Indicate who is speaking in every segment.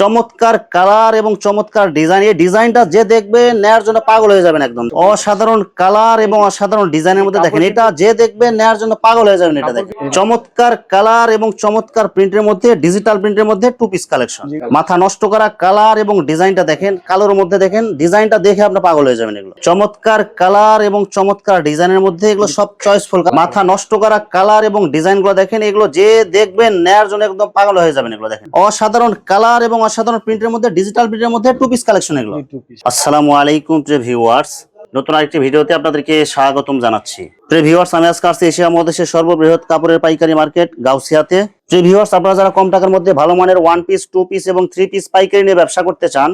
Speaker 1: চমৎকার কালার এবং চমৎকার ডিজাইন। এই ডিজাইনটা যে দেখবে নেয়ার জন্য পাগল হয়ে যাবেন একদম। অসাধারণ কালার এবং অসাধারণ ডিজাইনের মধ্যে দেখেন এটা যে দেখবে নেয়ার জন্য পাগল হয়ে যাবেন এটা দেখেন। চমৎকার কালার এবং চমৎকার প্রিন্টের মধ্যে ডিজিটাল প্রিন্টের মধ্যে টু পিস কালেকশন মাথা নষ্ট করা কালার এবং ডিজাইনটা দেখেন কালোর মধ্যে দেখেন ডিজাইনটা দেখে আপনি পাগল হয়ে যাবেন এগুলো। চমৎকার কালার এবং চমৎকার ডিজাইনের মধ্যে এগুলো সব চয়েসফুল মাথা নষ্ট করা কালার এবং ডিজাইনগুলো দেখেন এগুলো যে দেখবেন নেয়ার জন্য একদম পাগল হয়ে যাবেন এগুলো দেখেন। অসাধারণ কালার এবং অসাধারণ প্রিন্টের মধ্যে ডিজিটাল প্রিন্টের মধ্যে টু পিস কালেকশন এগুলো। আসসালামু আলাইকুম প্রিয় ভিউয়ার্স নতুন আরেকটি ভিডিওতে আপনাদেরকে স্বাগতম জানাচ্ছি। প্রিয় ভিউয়ার্স আমি আজকে আসছি এশিয়া মহাদেশের সর্ববৃহৎ কাপড়ের পাইকারি মার্কেট গাউসিয়াতে। প্রিয় ভিউয়ার্স আপনারা যারা কম টাকার মধ্যে ভালো মানের ওয়ান পিস টু পিস এবং থ্রি পিস পাইকারি নিয়ে ব্যবসা করতে চান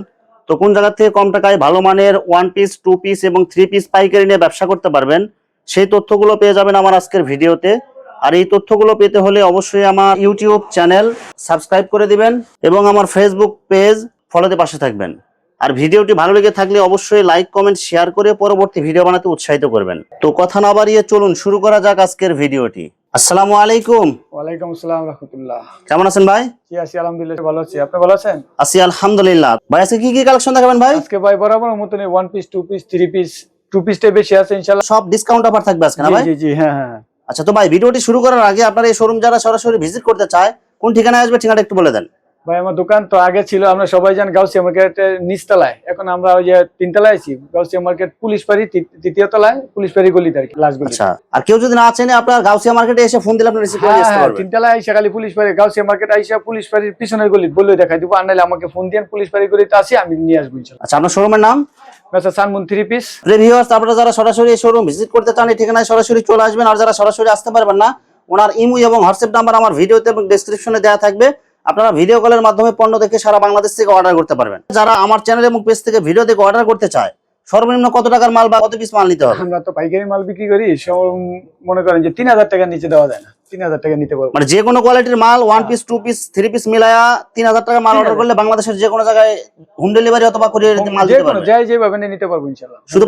Speaker 1: তো কোন জায়গা থেকে কম টাকায় ভালো মানের ওয়ান পিস টু পিস এবং থ্রি পিস পাইকারি নিয়ে ব্যবসা করতে পারবেন সেই তথ্যগুলো পেয়ে যাবেন আমার আজকের ভিডিওতে। আর এই তথ্যগুলো পেতে হলে অবশ্যই আমার ইউটিউব চ্যানেল সাবস্ক্রাইব করে দিবেন এবং আমার ফেসবুক পেজ ফলোতে পাশে থাকবেন। আর ভিডিওটি ভালো লেগে থাকলে অবশ্যই লাইক কমেন্ট শেয়ার করে পরবর্তী ভিডিও বানাতে উৎসাহিত করবেন। তো কথা না বাড়িয়ে চলুন শুরু করা যাক আজকের ভিডিওটি। আসসালামু আলাইকুম।
Speaker 2: ওয়ালাইকুম আসসালাম রহমতুল্লাহ।
Speaker 1: কেমন আছেন ভাই?
Speaker 2: কি আছি আলহামদুলিল্লাহ ভালো আছি। আপনি ভালো আছেন?
Speaker 1: আছি আলহামদুলিল্লাহ। ভাই আজকে কি কি কালেকশন দেখাবেন ভাই?
Speaker 2: আজকে ভাই বরাবর মতন one piece two piece three piece two পিসটা বেশি আছে ইনশাল্লাহ
Speaker 1: সব ডিসকাউন্ট অফার থাকবে আজকে না ভাই?
Speaker 2: জি জি জি হ্যাঁ হ্যাঁ।
Speaker 1: আচ্ছা তো ভাই, ভিডিওটি শুরু করার আগে আপনার এই শোরুম যারা সরাসরি ভিজিট করতে চায়, কোন ঠিকানায় আসবে ঠিকানাটা একটু বলে দেন।
Speaker 2: ভাই আমার দোকান তো আগে ছিল আমরা সবাই জান গাউসিয়া মার্কেটের নিচতলায়। এখন আমরা ওই যে তিনতলায় আছি গাউসিয়া মার্কেট পুলিশ পাড়ি তৃতীয় তলায় পুলিশ পাড়ি গলিতে আর কি লাস্ট গলি
Speaker 1: আচ্ছা আর কেউ যদি না চেনে আপনার গাউসিয়া মার্কেটে এসে ফোন দিলে আপনি রিসিভ করে আসতে
Speaker 2: হ্যাঁ
Speaker 1: পারবেন।
Speaker 2: তিনতলায় আইসা খালি পুলিশ পাড়ি গাউসিয়া মার্কেট আইসা পুলিশ পাড়ির পিছনের গলি বললে দেখাই দিব আর নাহলে আমাকে ফোন দিয়ে পুলিশ পাড়ি গলিতে আসি আমি নিয়ে আসব
Speaker 1: আচ্ছা আপনার শোরুমের নাম?
Speaker 2: আচ্ছা সানমুন থ্রি পিস
Speaker 1: রিভিউয়ার্স আপনারা যারা সরাসরি শোরুম ভিজিট করতে চান এই ঠিকানায় সরাসরি চলে আসবেন আর যারা সরাসরি আসতে পারবেন না ওনার ইমু এবং হোয়াটসঅ্যাপ নাম্বার আমার ভিডিওতে এবং ডেসক্রিপশনে দেওয়া থাকবে। আপনারা ভিডিও কলের মাধ্যমে পণ্য দেখে সারা বাংলাদেশ থেকে অর্ডার করতে পারবেন। যারা আমার চ্যানেল এবং পেজ থেকে ভিডিও দেখে অর্ডার করতে চায় সর্বনিম্ন কত টাকার মাল বা কত পিস মাল নিতে হবে?
Speaker 2: আমরা তো পাইকারি মাল বিক্রি করি সব মনে করেন যে তিন হাজার টাকার নিচে দেওয়া যায় না। তিন হাজার টাকা নিতে পারব।
Speaker 1: মানে যে কোনো কোয়ালিটির মাল one piece two piece three piece মিলায়া তিন হাজার টাকা মাল অর্ডার করলে বাংলাদেশের যে কোনো জায়গায় হোম ডেলিভারি অথবা কুরিয়ার মাল দিতে পারবে।
Speaker 2: যাই যেভাবে নিতে পারব
Speaker 1: শুধু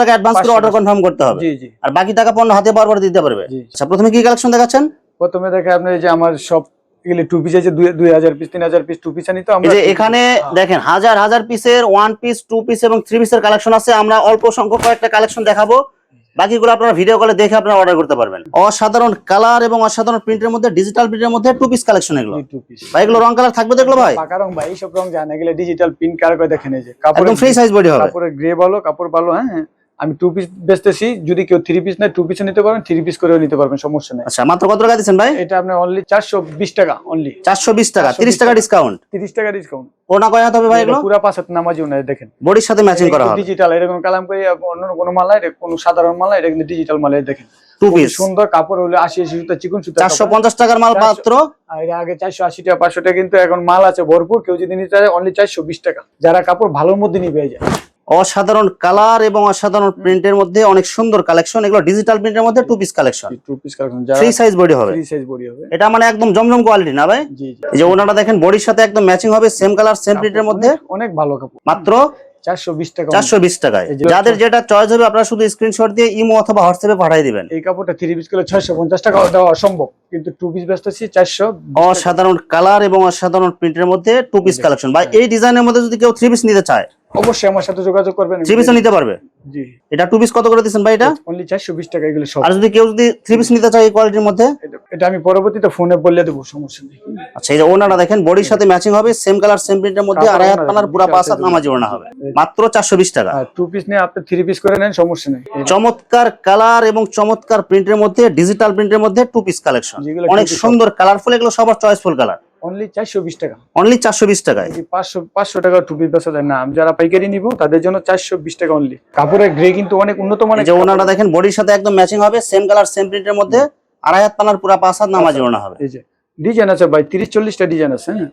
Speaker 1: টাকা অ্যাডভান্স করে অর্ডার কনফার্ম করতে হবে।
Speaker 2: জি জি।
Speaker 1: আর বাকি টাকা পণ্য হাতে দিতে পারবে। আচ্ছা প্রথমে কি কালেকশন দেখাচ্ছেন?
Speaker 2: প্রথমে দেখে আপনি যে আমার সব এগুলি টু পিস আছে দুই- হাজার পিস তিন হাজার পিস টু পিস আনি তো আমরা
Speaker 1: এখানে দেখেন হাজার হাজার পিসের ওয়ান পিস টু পিস এবং থ্রি পিসের কালেকশন আছে। আমরা অল্প সংখ্যক কয়েকটা কালেকশন দেখাবো। বাকিগুলো আপনারা ভিডিও কলে দেখে আপনারা অর্ডার করতে পারবেন। অসাধারণ কালার এবং অসাধারণ প্রিন্টের মধ্যে ডিজিটাল প্রিন্টের মধ্যে টু পিস কালেকশন এগুলো। ভাই এগুলো রং কালার থাকবে দেখল ভাই?
Speaker 2: পাকা রং ভাই এইসব রং জানা গেলে ডিজিটাল প্রিন্ট কার করে দেখেন এই যে। কাপড়
Speaker 1: একদম ফ্রি সাইজ বডি হবে।
Speaker 2: কাপড়ের গ্রে ভালো কাপড় ভালো হ্যাঁ হ্যাঁ। আমি টু পিস বেচতেছি যদি কেউ থ্রি পিস নেয় টু পিসও নিতে পারবেন থ্রি পিস করেও নিতে পারবেন সমস্যা নেই।
Speaker 1: আচ্ছা মাত্র কত টাকা দিচ্ছেন ভাই?
Speaker 2: এটা আপনার অনলি চারশো বিশ টাকা অনলি
Speaker 1: চারশো বিশ টাকা তিরিশ টাকা। ডিসকাউন্ট
Speaker 2: তিরিশ টাকা ডিসকাউন্ট
Speaker 1: ওনা কয় হবে ভাই এগুলো?
Speaker 2: পুরা পাঁচ হাত নামাজিও না দেখেন।
Speaker 1: বডির সাথে ম্যাচিং করা হবে।
Speaker 2: ডিজিটাল এরকম কালাম করে অন্য কোনো মালা এটা কোনো সাধারণ মালা এটা কিন্তু ডিজিটাল মালা দেখেন।
Speaker 1: টু পিস
Speaker 2: সুন্দর কাপড় হলো আশি আশি সুতা চিকন সুতা
Speaker 1: চারশো পঞ্চাশ টাকার মাল মাত্র?
Speaker 2: আর আগে চারশো আশি টাকা পাঁচশো টাকা কিন্তু এখন মাল আছে ভরপুর কেউ যদি নিতে চায় অনলি চারশো বিশ টাকা। যারা কাপড় ভালোর মধ্যে নিয়ে পেয়ে যায়।
Speaker 1: অসাধারণ কালার এবং অসাধারণ প্রিন্টের মধ্যে অনেক সুন্দর কালেকশন এগুলো ডিজিটাল প্রিন্টের মধ্যে two piece collection.
Speaker 2: Two piece কালেকশন
Speaker 1: ফ্রি সাইজ বডি হবে।
Speaker 2: ফ্রি সাইজ বডি হবে।
Speaker 1: এটা মানে একদম জমজম কোয়ালিটি না ভাই?
Speaker 2: জি
Speaker 1: এই যে ওনাটা দেখেন বডির সাথে একদম ম্যাচিং হবে সেম কালার সেম প্রিন্টের মধ্যে।
Speaker 2: অনেক- ভালো কাপড়।
Speaker 1: মাত্র
Speaker 2: চারশো বিশ টাকা।
Speaker 1: চারশো বিশ টাকায়। যাদের যেটা চয়েস হবে আপনারা শুধু স্ক্রিনশট দিয়ে ইমো অথবা হোয়াটসঅ্যাপে পাঠিয়ে দিবেন।
Speaker 2: এই কাপড়টা থ্রি পিস করলে ছয়শো পঞ্চাশ টাকা দেওয়া অসম্ভব। কিন্তু টু পিস বেচতেছি চারশো
Speaker 1: অসাধারণ কালার এবং অসাধারণ প্রিন্টের মধ্যে টু পিস কালেকশন বা এই ডিজাইনের মধ্যে যদি কেউ থ্রি পিস নিতে চায়
Speaker 2: অবশ্যই আমার সাথে যোগাযোগ করবেন।
Speaker 1: থ্রি পিসও নিতে পারবে?
Speaker 2: জি।
Speaker 1: এটা টু পিস কত করে দিচ্ছেন ভাই এটা?
Speaker 2: অনলি চারশো বিশ টাকা এগুলো সব।
Speaker 1: আর যদি কেউ যদি থ্রি পিস নিতে চায় এই কোয়ালিটির মধ্যে?
Speaker 2: এটা- আমি পরবর্তীতে ফোনে বলে দেবো সমস্যা নেই।
Speaker 1: আচ্ছা এই যে ওনাটা দেখেন বডির সাথে ম্যাচিং হবে সেম কালার সেম প্রিন্টের মধ্যে আড়াই হাত পানার পুরা পাঁচ হাত নামাজি ওনা হবে। মাত্র চারশো বিশ টাকা।
Speaker 2: টু পিস নিয়ে আপনি থ্রি পিস করে নেন সমস্যা নেই।
Speaker 1: চমৎকার কালার এবং চমৎকার প্রিন্টের মধ্যে ডিজিটাল প্রিন্টের মধ্যে টু পিস কালেকশন অনেক সুন্দর কালারফুল এগুলো সবার চয়েসফুল কালার
Speaker 2: অনলি চারশো বিশ টাকা।
Speaker 1: অনলি টাকায়?
Speaker 2: টাকা বেচা যায় না। আমি যারা পাইকারি নিব তাদের জন্য চারশো বিশ টাকা অনলি কাপড়ের গ্রে কিন্তু অনেক উন্নত মানের
Speaker 1: এই যে ওনাটা দেখেন বডির সাথে একদম ম্যাচিং হবে সেম কালার সেম প্রিন্টের মধ্যে আড়াই হাত পানার পুরা পাঁচ হাত নামাজি ওনা হবে।
Speaker 2: এই যে ডিজাইন আছে ভাই তিরিশ চল্লিশটা ডিজাইন আছে হ্যাঁ?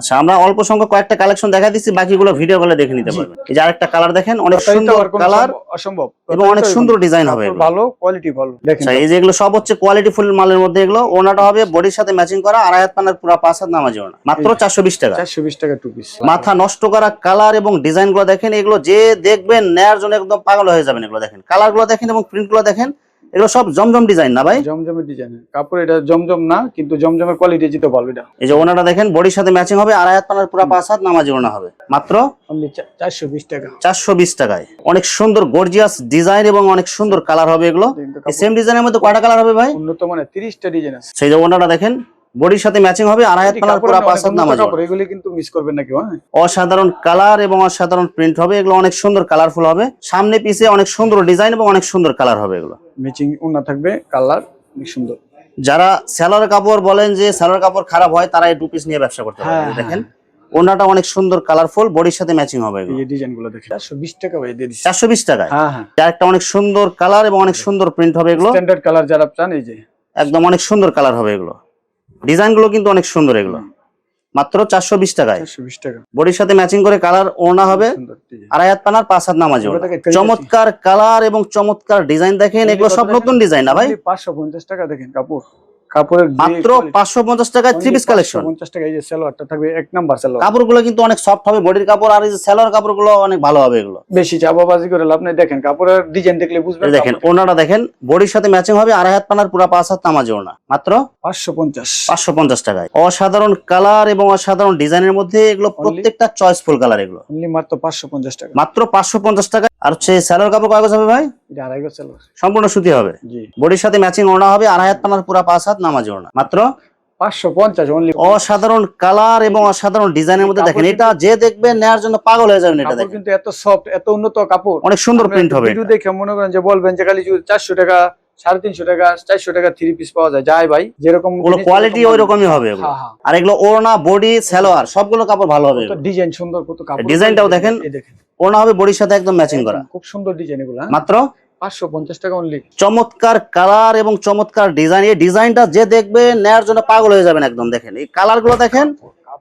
Speaker 1: আচ্ছা আমরা অল্প সংখ্যক কয়েকটা কালেকশন দেখা দিচ্ছি বাকিগুলো ভিডিও কলে দেখে নিতে পারবেন। এই যে আরেকটা কালার দেখেন অনেক সুন্দর কালার
Speaker 2: অসম্ভব।
Speaker 1: এবং অনেক সুন্দর ডিজাইন হবে
Speaker 2: ভালো কোয়ালিটি ভালো। দেখেন
Speaker 1: আচ্ছা এই যে এগুলো সব হচ্ছে কোয়ালিটি ফুল মালের মধ্যে এগুলো। ওনাটা হবে বডির সাথে ম্যাচিং করা আড়াই হাত পানার পুরা পাঁচ হাত নামাজি ওনা। মাত্র চারশো বিশ টাকা।
Speaker 2: চারশো বিশ টাকা টু পিস
Speaker 1: মাথা নষ্ট করা কালার এবং ডিজাইনগুলো দেখেন এগুলো যে দেখবেন নেয়ার জন্য একদম পাগল হয়ে যাবেন এগুলো দেখেন। কালারগুলো দেখেন এবং প্রিন্টগুলো দেখেন। এগুলো সব জমজম ডিজাইন না ভাই?
Speaker 2: জমজমের ডিজাইন কাপড় এটা জমজম না কিন্তু জমজমের কোয়ালিটি যেটা ভালো এটা।
Speaker 1: এই যে ওনাটা দেখেন বডির সাথে ম্যাচিং হবে আড়াই হাত পানার পুরো পাঁচ হাত নামাজি ওনা হবে। মাত্র
Speaker 2: চারশো বিশ টাকা।
Speaker 1: চারশো বিশ টাকায়। অনেক সুন্দর গর্জিয়াস ডিজাইন এবং অনেক সুন্দর কালার হবে এগুলো। সেম ডিজাইনের মধ্যে কয়টা কালার হবে ভাই?
Speaker 2: উন্নত মানে তিরিশটা ডিজাইন আছে।
Speaker 1: সেই যে ওনাটা দেখেন বডির সাথে ম্যাচিং হবে আড়াই হাত পানার পুরো পাঁচ হাত নামাজি
Speaker 2: এগুলি কিন্তু মিস করবেন না কেউ হ্যাঁ?
Speaker 1: অসাধারণ কালার এবং অসাধারণ প্রিন্ট হবে এগুলো অনেক সুন্দর কালারফুল হবে। সামনে পিছে অনেক সুন্দর ডিজাইন এবং অনেক সুন্দর কালার হবে এগুলো।
Speaker 2: ম্যাচিং উন্না থাকবে কালার অনেক সুন্দর।
Speaker 1: যারা সেলার কাপড় বলেন যে সেলার কাপড় খারাপ হয় তারা এই টু পিস নিয়ে ব্যবসা করতে
Speaker 2: হ্যাঁ,
Speaker 1: পারে দেখেন ওনাটা অনেক সুন্দর কালারফুল বডির সাথে ম্যাচিং হবে
Speaker 2: এই ডিজাইনগুলো দেখে চারশো বিশ টাকা ভাই দিয়ে দিচ্ছি।
Speaker 1: চারশো বিশ টাকায়?
Speaker 2: হ্যাঁ হ্যাঁ।
Speaker 1: একটা অনেক সুন্দর কালার এবং অনেক সুন্দর প্রিন্ট হবে এগুলো।
Speaker 2: স্ট্যান্ডার্ড কালার যারা চান এই যে।
Speaker 1: একদম অনেক সুন্দর কালার হবে এগুলো। ডিজাইনগুলো কিন্তু অনেক সুন্দর এগুলো। মাত্র চারশো বিশ টাকায়।
Speaker 2: টাকা।
Speaker 1: বডির সাথে ম্যাচিং করে কালার ওড়না হবে।
Speaker 2: আর
Speaker 1: আড়াই হাত পানার পাঁচ হাত নামাজ চমৎকার কালার এবং চমৎকার ডিজাইন দেখেন। এগুলো সব নতুন ডিজাইন না ভাই?
Speaker 2: পাঁচশো পঞ্চাশ টাকা দেখেন কাপড়। কাপড়ের
Speaker 1: মাত্র
Speaker 2: quality,
Speaker 1: পাঁচশো পঞ্চাশ টাকায় থ্রি পিস কালেকশন
Speaker 2: 550 টাকা এই যে সালোয়ারটা থাকবে এক নাম্বার সালোয়ার।
Speaker 1: কাপড়গুলো কিন্তু অনেক সফট হবে বডির কাপড় আর এই যে সেলোয়ার কাপড়গুলো অনেক ভালো হবে এগুলো।
Speaker 2: বেশি চাপাবাজি করে লাভ নেই। দেখেন কাপড়ের ডিজাইন দেখলে বুঝবেন
Speaker 1: দেখেন ওনাটা দেখেন বডির সাথে ম্যাচিং হবে আড়াই হাত পানার পুরো পাঁচ হাত নামাজ ওনা। মাত্র
Speaker 2: পাঁচশো পঞ্চাশ।
Speaker 1: পাঁচশো পঞ্চাশ টাকায়। অসাধারণ কালার এবং অসাধারণ ডিজাইনের মধ্যে এগুলো প্রত্যেকটা চয়েসফুল কালার এগুলো।
Speaker 2: মাত্র পাঁচশো পঞ্চাশ টাকা।
Speaker 1: মাত্র পাঁচশো পঞ্চাশ টাকা আর হচ্ছে সেলোয়ার কাপড় কাগজ হবে ভাই?
Speaker 2: এটা আড়াই গজ সালোয়ার
Speaker 1: সম্পূর্ণ সুতি হবে?
Speaker 2: জি।
Speaker 1: বডির সাথে ম্যাচিং ওনা হবে আড়াই হাত পানার পুরো পাঁচ হাত নামাজ ওনা মাত্র?
Speaker 2: পাঁচশো পঞ্চাশ অনলি
Speaker 1: অসাধারণ কালার এবং অসাধারণ ডিজাইনের মধ্যে দেখেন এটা যে দেখবে নেয়ার জন্য পাগল হয়ে যাবেন এটা দেখেন।
Speaker 2: কিন্তু এত সফট এত উন্নত কাপড়।
Speaker 1: অনেক সুন্দর প্রিন্ট হবে
Speaker 2: ভিডিও দেখে মনে করেন যে বলবেন যে খালি চারশো টাকা সাড়ে তিনশো টাকা চারশো টাকা থ্রি পিস পাওয়া যায়। যাই ভাই যেরকম
Speaker 1: কোয়ালিটি ওই রকমই হবে
Speaker 2: হ্যাঁ হ্যাঁ।
Speaker 1: আর এগুলো ওড়না বডি সালোয়ার সবগুলো কাপড় ভালো হবে
Speaker 2: ডিজাইন সুন্দর কত কাপড়।
Speaker 1: ডিজাইনটাও দেখেন।
Speaker 2: দেখেন।
Speaker 1: ওড়না হবে বডির সাথে একদম ম্যাচিং করা।
Speaker 2: খুব সুন্দর ডিজাইন এগুলো হ্যাঁ?
Speaker 1: মাত্র?
Speaker 2: পাঁচশো পঞ্চাশ টাকা অনলি
Speaker 1: চমৎকার কালার এবং চমৎকার ডিজাইন এই ডিজাইনটা যে দেখবে নেয়ার জন্য পাগল হয়ে যাবেন একদম দেখেন। এই কালারগুলো দেখেন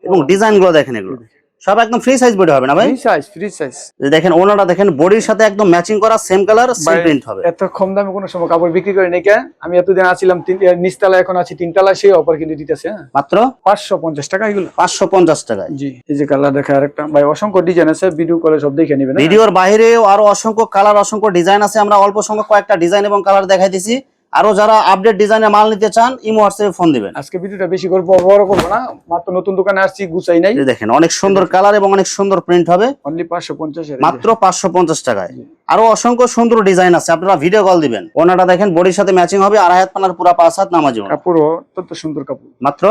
Speaker 1: এবং ডিজাইনগুলো দেখেন এগুলো। সব একদম ফ্রি সাইজ বডি হবে না ভাই?
Speaker 2: ফ্রি সাইজ ফ্রি সাইজ
Speaker 1: দেখেন ওনাটা দেখেন বডির সাথে একদম ম্যাচিং করা সেম কালার সেম প্রিন্ট হবে।
Speaker 2: এত কম দামে কোনো সময় কাপড় বিক্রি করে নাকি আমি এতদিন আছিলাম তিন- নিচতলা এখন আছি তিনতলা সেই অফার কিন্তু দিতেছে হ্যাঁ।
Speaker 1: মাত্র?
Speaker 2: পাঁচশো পঞ্চাশ টাকা এগুলো।
Speaker 1: পাঁচশো পঞ্চাশ টাকায়
Speaker 2: জি এই যে কালার দেখা আরেকটা। ভাই অসংখ্য ডিজাইন আছে ভিডিও করে সব দেখে নেবেন হ্যাঁ?
Speaker 1: ভিডিওর বাইরেও আরও অসংখ্য কালার অসংখ্য ডিজাইন আছে। আমরা অল্প সংখ্যক কয়েকটা ডিজাইন এবং কালার দেখাই দিছি আরও যারা আপডেট ডিজাইনের মাল নিতে চান ইমো হোয়াটসঅ্যাপে ফোন দিবেন।
Speaker 2: আজকে ভিডিওটা বেশি করে বড় করব না মাত্র নতুন দোকানে আসছি গুছাই নাই।
Speaker 1: দেখেন অনেক সুন্দর কালার এবং অনেক সুন্দর প্রিন্ট হবে।
Speaker 2: অনলি 550 এর
Speaker 1: মাত্র পাঁচশো পঞ্চাশ টাকায়। আরও অসংখ্য সুন্দর ডিজাইন আছে আপনারা ভিডিও কল দিবেন। ওনাটা দেখেন বডির সাথে ম্যাচিং হবে আর হাত পানার পুরা পাঁচ হাত নামাজ
Speaker 2: কাপড় অত্যন্ত সুন্দর কাপড়।
Speaker 1: মাত্র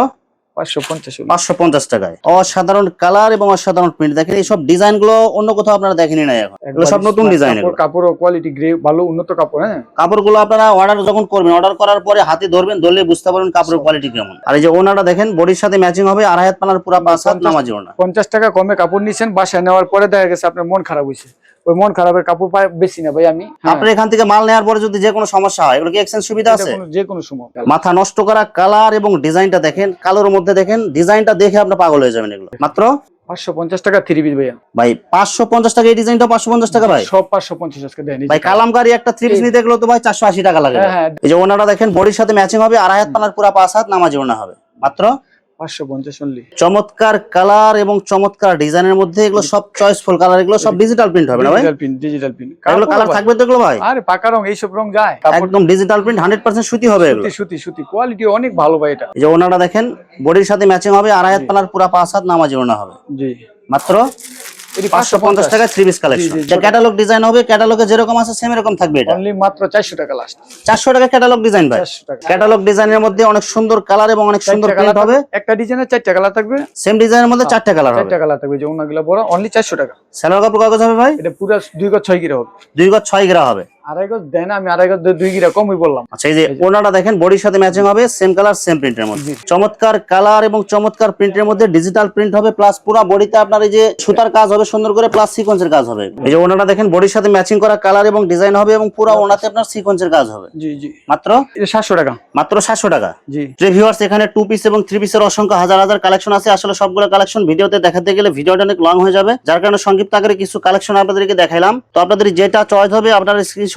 Speaker 2: পঞ্চাশ
Speaker 1: পাঁচশো পঞ্চাশ টাকায়। অসাধারণ কালার এবং অসাধারণ প্রিন্ট দেখেন এইসব ডিজাইনগুলো অন্য কোথাও আপনারা দেখেনি না এখন। এগুলো সব নতুন ডিজাইন
Speaker 2: কাপড় কোয়ালিটি গ্রে ভালো উন্নত কাপড় হ্যাঁ?
Speaker 1: কাপড়গুলো আপনারা অর্ডার যখন করবেন অর্ডার করার পরে হাতে ধরবেন ধরলে বুঝতে পারবেন কাপড়ের কোয়ালিটি কেমন। আর এই যে ওনাটা দেখেন বডির সাথে ম্যাচিং হবে আড়াই হাত পানার পুরা পাঁচ হাত নামাজি ওনা।
Speaker 2: পঞ্চাশ টাকা কমে কাপড় নিছেন বাসায় নেওয়ার পরে দেখা গেছে আপনার মন খারাপ হয়েছে ওই মন খারাপের কাপড় পায় বেশি না ভাই আমি। হ্যাঁ,
Speaker 1: আপনার এখান থেকে মাল নেওয়ার পরে যদি যে কোনো সমস্যা হয় এগুলো কি এক্সচেঞ্জ সুবিধা আছে?
Speaker 2: যে কোনো সময়।
Speaker 1: মাথা নষ্ট করা কালার এবং ডিজাইনটা দেখেন কালোর মধ্যে দেখেন ডিজাইনটা দেখে আপনি পাগল হয়ে যাবেন এগুলো। মাত্র?
Speaker 2: পাঁচশো পঞ্চাশ টাকা থ্রি পিস ভাইয়া।
Speaker 1: ভাই পাঁচশো পঞ্চাশ টাকা এই ডিজাইনটা পাঁচশো পঞ্চাশ টাকা ভাই?
Speaker 2: সব পাঁচশো পঞ্চাশ আজকে দেন
Speaker 1: ভাই কালামকারি একটা থ্রি পিস নিতে গেলে তো ভাই চারশো আশি টাকা লাগে। এই যে ওনাটা দেখেন বডির সাথে ম্যাচিং হবে আড়াই হাত পানার পুরা পাঁচ হাত নামাজি ওনা হবে। মাত্র?
Speaker 2: পাঁচশো পঞ্চাশ অনলি
Speaker 1: চমৎকার কালার এবং চমৎকার ডিজাইনের মধ্যে এগুলো সব চয়েসফুল কালার এগুলো সব ডিজিটাল প্রিন্ট হবে না ভাই?
Speaker 2: ডিজিটাল প্রিন্ট ডিজিটাল প্রিন্ট
Speaker 1: এগুলো কালার থাকবে তো এগুলো ভাই?
Speaker 2: আরে পাকা রং এইসব রং যায়।
Speaker 1: একদম ডিজিটাল প্রিন্ট হান্ড্রেড পার্সেন্ট সুতি হবে
Speaker 2: সুতি সুতি সুতি। কোয়ালিটি অনেক ভালো ভাই এটা।
Speaker 1: যে ওনাটা দেখেন বডির সাথে ম্যাচিং হবে আড়াই হাত পানার পুরা পাঁচ হাত নামাজি ওনা হবে।
Speaker 2: জি।
Speaker 1: মাত্র
Speaker 2: এটি
Speaker 1: পাঁচশো পঞ্চাশ টাকায় থ্রি পিস কালেকশন
Speaker 2: জি,
Speaker 1: ক্যাটালগ ডিজাইন হবে ক্যাটালগে যেরকম আছে সেম এরকম থাকবে এটা।
Speaker 2: অনলি মাত্র চারশো টাকা লাস্ট
Speaker 1: চারশো টাকা ক্যাটালগ ডিজাইন ভাই।
Speaker 2: টাকা।
Speaker 1: ক্যাটালগ ডিজাইনের মধ্যে অনেক সুন্দর কালার এবং অনেক সুন্দর প্রিন্ট
Speaker 2: কালার
Speaker 1: হবে।
Speaker 2: একটা ডিজাইনের চারটা কালার থাকবে।
Speaker 1: সেম ডিজাইনের মধ্যে চারটে কালার হবে।
Speaker 2: চারটা কালার থাকবে। যে অন্যগুলো বড় অনলি চারশো টাকা।
Speaker 1: সেলার কাপড় কাগজ হবে ভাই?
Speaker 2: এটা পুরো 2 গজ ছয় গিরা হবে।
Speaker 1: 2 গজ ছয় গ্রা হবে।
Speaker 2: আড়াই গজ দেয় না আমি আড়াই গজ দুই গিরা কমই বললাম।
Speaker 1: আচ্ছা এই যে ওনাটা দেখেন বডির সাথে ম্যাচিং হবে সেম কালার সেম প্রিন্টের মধ্যে। চমৎকার কালার এবং চমৎকার প্রিন্টের মধ্যে ডিজিটাল প্রিন্ট হবে প্লাস পুরো বডিতে আপনার এই যে সুতার কাজ হবে সুন্দর করে প্লাস সিকোয়েন্সের কাজ হবে। এই যে ওনাটা দেখেন বডির সাথে ম্যাচিং করা কালার এবং ডিজাইন হবে এবং পুরো ওনাতে আপনার সিকোয়েন্সের কাজ হবে।
Speaker 2: জি জি।
Speaker 1: মাত্র?
Speaker 2: এটা সাতশো টাকা।
Speaker 1: মাত্র সাতশো টাকা।
Speaker 2: জি।
Speaker 1: যে ভিউয়ার্স এখানে টু পিস এবং থ্রি পিসের অসংখ্য হাজার হাজার কালেকশন আছে। আসলে সবগুলো কালেকশন ভিডিওতে দেখাতে গেলে ভিডিওটা অনেক লং হয়ে যাবে। যার কারণে সংক্ষিপ্ত আকারে কিছু কালেকশন আপনাদেরকে দেখাইলাম। তো আপনাদের যেটা চয়েস হবে আপনারা স্ক্রিনশট